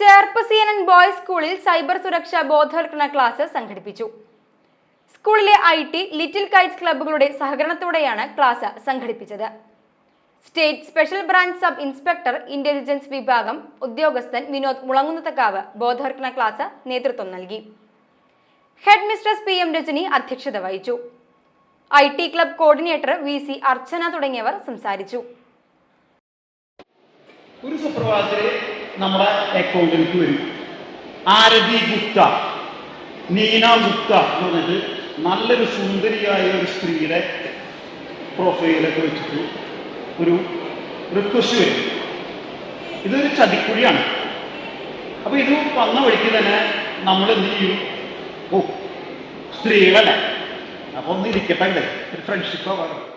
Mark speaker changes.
Speaker 1: ചേർപ്പസിയനൻ boys സ്കൂളിൽ cyber സുരക്ഷാ ബോധവൽക്കരണ ക്ലാസ് സംഘടിപ്പിച്ചു. സ്കൂളിലെ ഐ ടി ലിറ്റിൽ കൈറ്റ്സ് ക്ലബ്ബുകളുടെ സഹകരണത്തോടെയാണ് ക്ലാസ് സംഘടിപ്പിച്ചത്. State special branch sub inspector intelligence വിഭാഗം ഉദ്യോഗസ്ഥൻ വിനോദ് മുളങ്ങുന്നത്തക്കാവ് ബോധവൽക്കരണ ക്ലാസ് നേതൃത്വം നൽകി. Head mistress P M Rajani അധ്യക്ഷത വഹിച്ചു. I T club coordinator V C Archana തുടങ്ങിയവർ സംസാരിച്ചു.
Speaker 2: ഒരു സുപ്രഭാതത്തിൽ നമ്മുടെ അക്കൗണ്ടിലേക്ക് വരും. ആരതി ഗുപ്ത നീന ഗുപ്ത എന്ന് പറഞ്ഞിട്ട് നല്ലൊരു സുന്ദരിയായ ഒരു സ്ത്രീയുടെ പ്രൊഫൈലൊക്കെ വെച്ചിട്ട് ഒരു റിക്വസ്റ്റ് വരും. ഇതൊരു ചതിക്കുഴിയാണ്. അപ്പൊ ഇത് വന്ന വഴിക്ക് തന്നെ നമ്മൾ എന്ത് ചെയ്യും? ഓ സ്ത്രീകളല്ലേ? അപ്പൊ ഒന്ന് ഇരിക്കട്ടെ ഒരു ഫ്രണ്ട്ഷിപ്പോ വേണം